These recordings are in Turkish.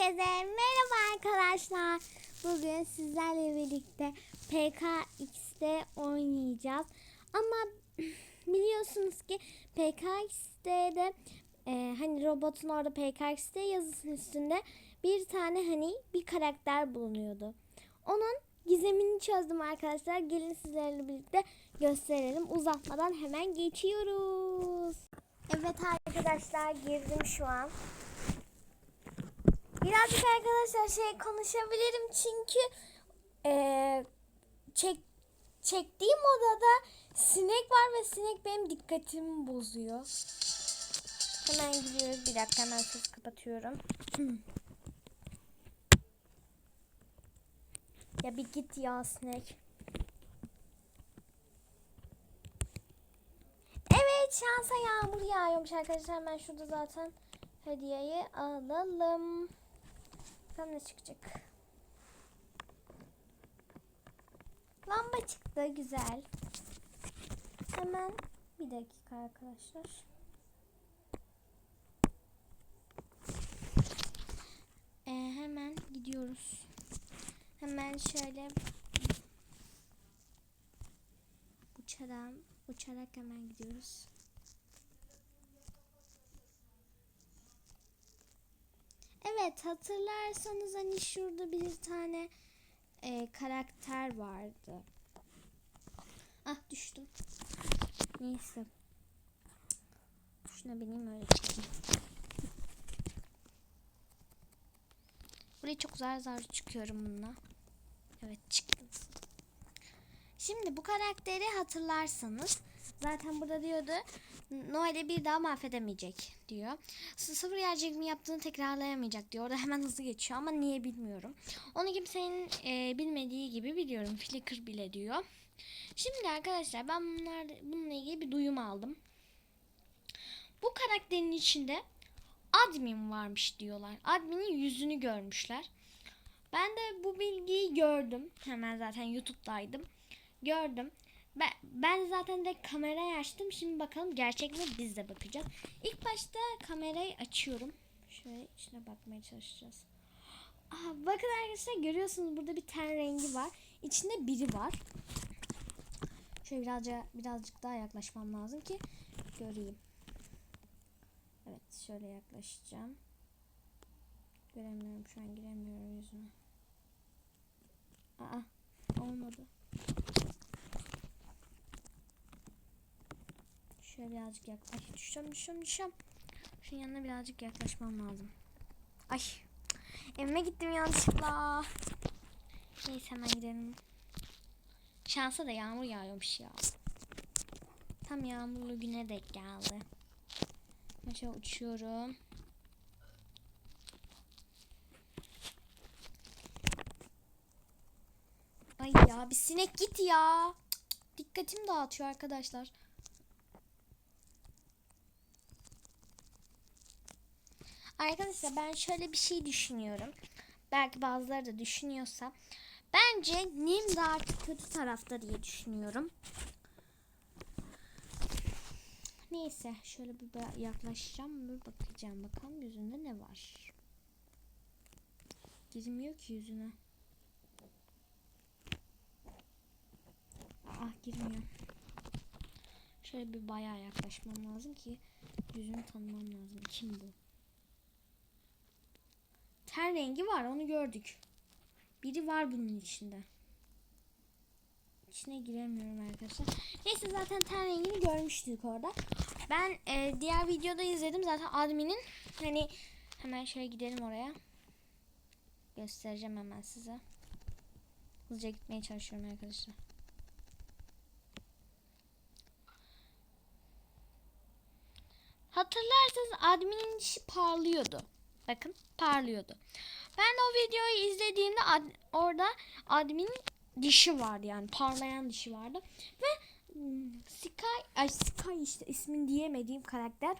Herkese merhaba arkadaşlar. Bugün sizlerle birlikte PKX'de oynayacağız. Ama biliyorsunuz ki PKX'de de e, hani robotun orada PKX'de yazısının üstünde bir tane hani bir karakter bulunuyordu. Onun gizemini çözdüm arkadaşlar. Gelin sizlerle birlikte gösterelim. Uzatmadan hemen geçiyoruz. Evet arkadaşlar girdim şu an. Birazcık arkadaşlar şey konuşabilirim çünkü eee, çek, çektiğim odada sinek var ve sinek benim dikkatimi bozuyor. Hemen gidiyoruz. Bir dakika hemen ses kapatıyorum. ya bir git ya sinek. Evet şansa yağmur yağıyormuş arkadaşlar. Hemen şurada zaten hediyeyi alalım. Bakalım ne çıkacak. Lamba çıktı güzel. Hemen bir dakika arkadaşlar. Ee, hemen gidiyoruz. Hemen şöyle uçarak uçarak hemen gidiyoruz. Evet hatırlarsanız hani şurada bir tane e, karakter vardı. Ah düştüm. Neyse. Şuna bineyim öyle çıkayım. Buraya çok zar zar çıkıyorum bununla. Evet çıktım. Şimdi bu karakteri hatırlarsanız zaten burada diyordu Noel'i bir daha mahvedemeyecek diyor. Sıfır yer çekimi yaptığını tekrarlayamayacak diyor. Orada hemen hızlı geçiyor ama niye bilmiyorum. Onu kimsenin e, bilmediği gibi biliyorum. Flickr bile diyor. Şimdi arkadaşlar ben bunlar, bununla ilgili bir duyum aldım. Bu karakterin içinde admin varmış diyorlar. Adminin yüzünü görmüşler. Ben de bu bilgiyi gördüm. Hemen zaten YouTube'daydım. Gördüm. Ben, zaten de kamerayı açtım. Şimdi bakalım gerçek mi biz de bakacağız. İlk başta kamerayı açıyorum. Şöyle içine bakmaya çalışacağız. Aa, bakın arkadaşlar görüyorsunuz burada bir ten rengi var. İçinde biri var. Şöyle birazcık, birazcık daha yaklaşmam lazım ki göreyim. Evet şöyle yaklaşacağım. Göremiyorum şu an giremiyorum yüzüne. Aa olmadı. Şöyle birazcık yaklaş. Düşeceğim düşeceğim düşeceğim. Şunun yanına birazcık yaklaşmam lazım. Ay. Evime gittim yanlışlıkla. Neyse hemen gidelim. Şansa da yağmur yağıyormuş ya. Tam yağmurlu güne denk geldi. Şöyle uçuyorum. Ay ya bir sinek git ya. Cık, Dikkatimi dağıtıyor arkadaşlar. Arkadaşlar ben şöyle bir şey düşünüyorum. Belki bazıları da düşünüyorsa. Bence Nim de artık kötü tarafta diye düşünüyorum. Neyse şöyle bir yaklaşacağım bir bakacağım bakalım yüzünde ne var. Girmiyor ki yüzüne. Aa girmiyor. Şöyle bir bayağı yaklaşmam lazım ki yüzünü tanımam lazım. Kim bu? Ten rengi var onu gördük. Biri var bunun içinde. İçine giremiyorum arkadaşlar. Neyse zaten ten rengini görmüştük orada. Ben e, diğer videoda izledim zaten adminin hani hemen şöyle gidelim oraya. Göstereceğim hemen size. Hızlıca gitmeye çalışıyorum arkadaşlar. Hatırlarsanız adminin dişi parlıyordu. Bakın parlıyordu. Ben o videoyu izlediğimde ad- orada adminin dişi vardı yani parlayan dişi vardı. Ve hmm, Sky, ay Sky işte ismini diyemediğim karakter.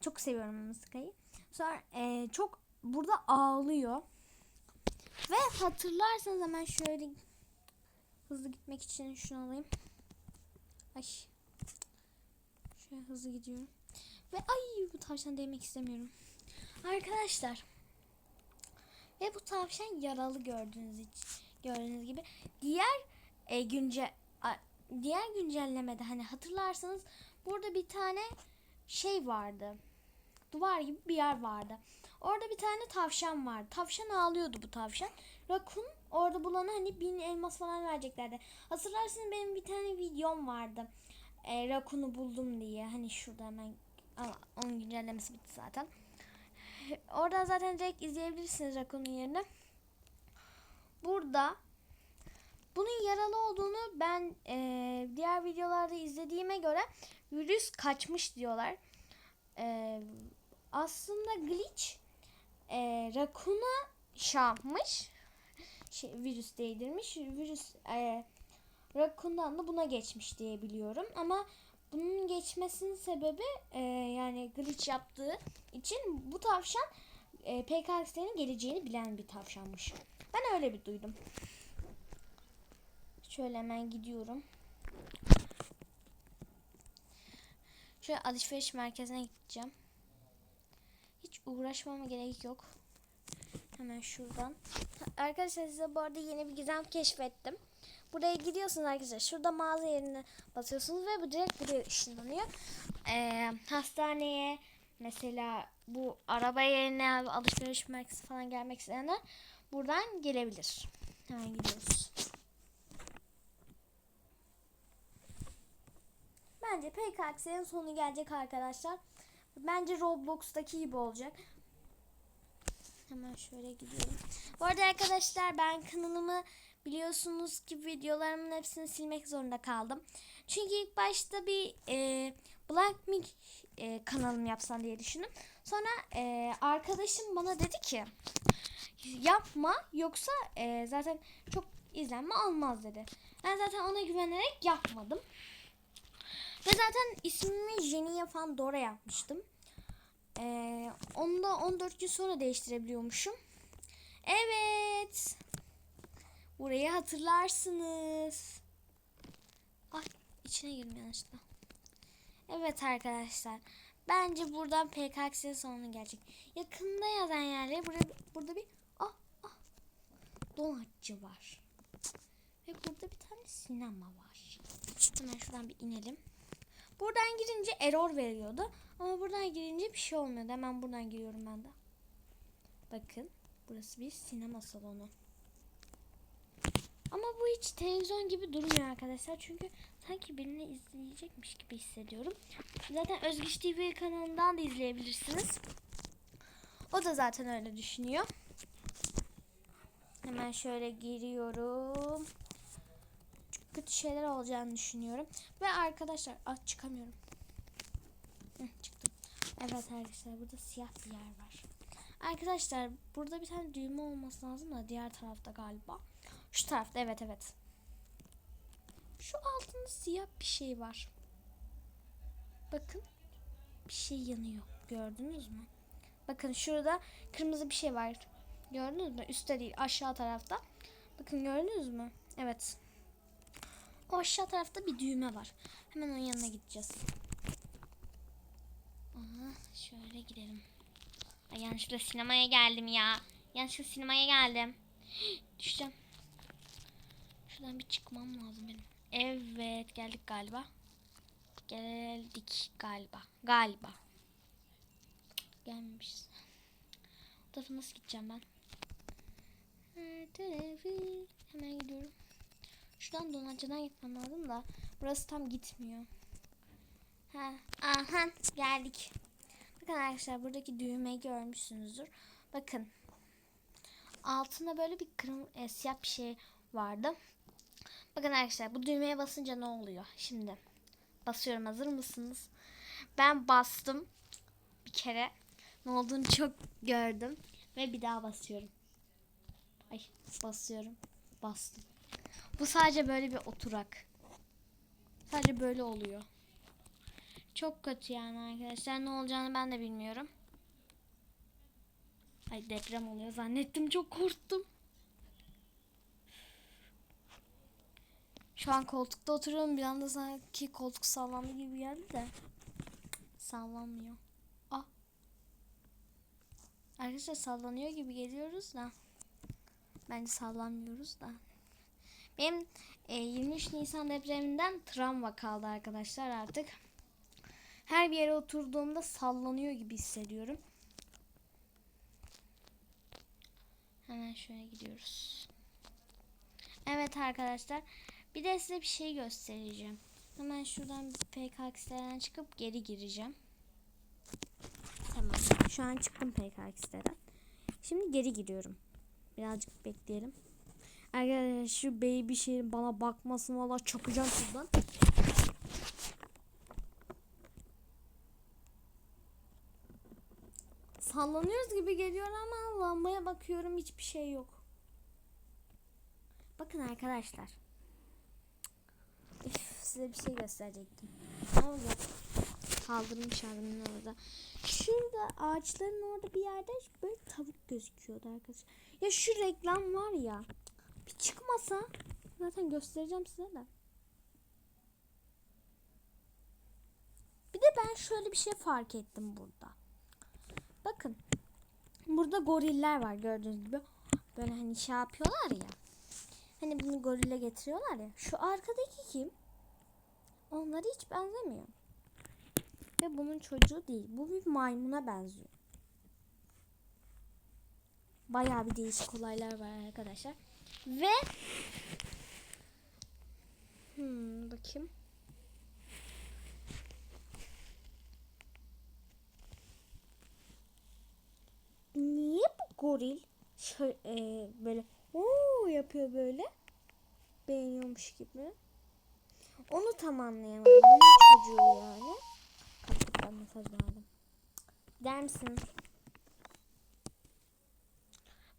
Çok seviyorum onu Sky'ı. Sonra e, çok burada ağlıyor. Ve hatırlarsanız hemen şöyle hızlı gitmek için şunu alayım. Ay. Şöyle hızlı gidiyorum. Ve ay bu tavşan değmek istemiyorum. Arkadaşlar Ve bu tavşan yaralı gördüğünüz için gördüğünüz gibi. Diğer e, günce diğer güncellemede hani hatırlarsanız burada bir tane şey vardı. Duvar gibi bir yer vardı. Orada bir tane tavşan vardı. Tavşan ağlıyordu bu tavşan. Rakun orada bulana hani bin elmas falan vereceklerdi. Hatırlarsınız benim bir tane videom vardı. E, Rakun'u buldum diye. Hani şurada hemen ama onun güncellemesi bitti zaten. Oradan zaten direkt izleyebilirsiniz Rakun'un yerini. Burada bunun yaralı olduğunu ben e, diğer videolarda izlediğime göre virüs kaçmış diyorlar. E, aslında glitch e, Rakun'a şey yapmış. Şey, virüs değdirmiş. Virüs e, Rakun'dan da buna geçmiş diye biliyorum. Ama bunun geçmesinin sebebi e, yani glitch yaptığı için bu tavşan e, PKX'lerin geleceğini bilen bir tavşanmış. Ben öyle bir duydum. Şöyle hemen gidiyorum. Şöyle alışveriş merkezine gideceğim. Hiç uğraşmama gerek yok. Hemen şuradan. Arkadaşlar size bu arada yeni bir gizem keşfettim. Buraya gidiyorsunuz arkadaşlar. Şurada mağaza yerine basıyorsunuz ve bu direkt buraya ışınlanıyor. Ee, hastaneye mesela bu araba yerine alışveriş merkezi falan gelmek isteyenler buradan gelebilir. Hemen gidiyoruz. Bence PKX'nin sonu gelecek arkadaşlar. Bence Roblox'taki gibi olacak. Hemen şöyle gidiyorum. Bu arada arkadaşlar ben kanalımı biliyorsunuz ki videolarımın hepsini silmek zorunda kaldım. Çünkü ilk başta bir e, Black Mick e, kanalım yapsam diye düşündüm. Sonra e, arkadaşım bana dedi ki yapma yoksa e, zaten çok izlenme almaz dedi. Ben zaten ona güvenerek yapmadım. Ve zaten ismimi Jeniye falan Dora yapmıştım. Ee, onu da 14 gün sonra değiştirebiliyormuşum. Evet. Burayı hatırlarsınız. Ay içine girdim yanlışlıkla. Evet arkadaşlar. Bence buradan PKX'nin sonu gelecek. Yakında yazan yerlere burada, burada bir ah ah donatçı var. Ve burada bir tane sinema var. Hemen şuradan bir inelim. Buradan girince error veriyordu. Ama buradan girince bir şey olmuyordu. Hemen buradan giriyorum ben de. Bakın. Burası bir sinema salonu. Ama bu hiç televizyon gibi durmuyor arkadaşlar. Çünkü sanki birini izleyecekmiş gibi hissediyorum. Zaten Özgüç TV kanalından da izleyebilirsiniz. O da zaten öyle düşünüyor. Hemen şöyle giriyorum. Çok kötü şeyler olacağını düşünüyorum. Ve arkadaşlar ah çıkamıyorum. Hı, çıktım. Evet arkadaşlar burada siyah bir yer var. Arkadaşlar burada bir tane düğme olması lazım da diğer tarafta galiba. Şu tarafta evet evet. Şu altında siyah bir şey var. Bakın. Bir şey yanıyor. Gördünüz mü? Bakın şurada kırmızı bir şey var. Gördünüz mü? Üstte değil aşağı tarafta. Bakın gördünüz mü? Evet. O aşağı tarafta bir düğme var. Hemen onun yanına gideceğiz. Şöyle gidelim. Ay yanlışlıkla sinemaya geldim ya. Yanlışlıkla sinemaya geldim. Düşeceğim. Şuradan bir çıkmam lazım benim. Evet geldik galiba. Geldik galiba. Galiba. Gelmemişiz. O tarafa nasıl gideceğim ben? Hemen gidiyorum. Şuradan donatçıdan gitmem lazım da burası tam gitmiyor. Ha, aha geldik. Bakın arkadaşlar buradaki düğmeyi görmüşsünüzdür. Bakın. Altında böyle bir kırm e, siyah bir şey vardı. Bakın arkadaşlar bu düğmeye basınca ne oluyor? Şimdi basıyorum hazır mısınız? Ben bastım bir kere. Ne olduğunu çok gördüm. Ve bir daha basıyorum. Ay basıyorum. Bastım. Bu sadece böyle bir oturak. Sadece böyle oluyor. Çok kötü yani arkadaşlar. Ne olacağını ben de bilmiyorum. Ay deprem oluyor zannettim. Çok korktum. Şu an koltukta oturuyorum. Bir anda sanki koltuk sallandı gibi geldi de. Sallanmıyor. Ah. Arkadaşlar sallanıyor gibi geliyoruz da. Bence sallanmıyoruz da. Benim e, 23 Nisan depreminden travma kaldı arkadaşlar artık. Her bir yere oturduğumda sallanıyor gibi hissediyorum. Hemen şöyle gidiyoruz. Evet arkadaşlar. Bir de size bir şey göstereceğim. Hemen şuradan PKX'lerden çıkıp geri gireceğim. Tamam. Şu an çıktım PKX'lerden. Şimdi geri giriyorum. Birazcık bekleyelim. Arkadaşlar şu baby şeyin bana bakmasın valla çakacağım şuradan. Sallanıyoruz gibi geliyor ama lambaya bakıyorum hiçbir şey yok. Bakın arkadaşlar. Üf, size bir şey gösterecektim. Yok. Kaldırmış abimin orada. Şurada ağaçların orada bir yerde böyle tavuk gözüküyordu arkadaşlar. Ya şu reklam var ya. Bir çıkmasa zaten göstereceğim size de. Bir de ben şöyle bir şey fark ettim burada. Bakın. Burada goriller var gördüğünüz gibi. Böyle hani şey yapıyorlar ya. Hani bunu gorille getiriyorlar ya. Şu arkadaki kim? Onlara hiç benzemiyor. Ve bunun çocuğu değil. Bu bir maymuna benziyor. Bayağı bir değişik olaylar var arkadaşlar. Ve hmm, bakayım. Niye bu goril şö- e, böyle ooo yapıyor böyle? Beğeniyormuş gibi. Onu tam anlayamadım. Bunun çocuğu yani. Kaptıktan mesaj verdim. Der misin?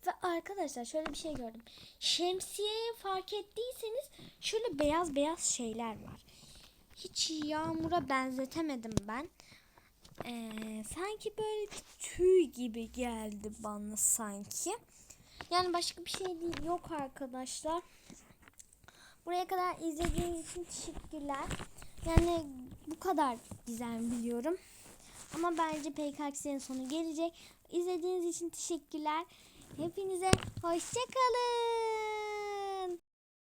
Ve arkadaşlar şöyle bir şey gördüm. Şemsiyeyi fark ettiyseniz şöyle beyaz beyaz şeyler var. Hiç yağmura benzetemedim ben. Ee, sanki böyle tüy gibi geldi bana sanki. Yani başka bir şey değil yok arkadaşlar. Buraya kadar izlediğiniz için teşekkürler. Yani bu kadar güzel biliyorum. Ama bence PKX'nin sonu gelecek. İzlediğiniz için teşekkürler. Hepinize hoşçakalın.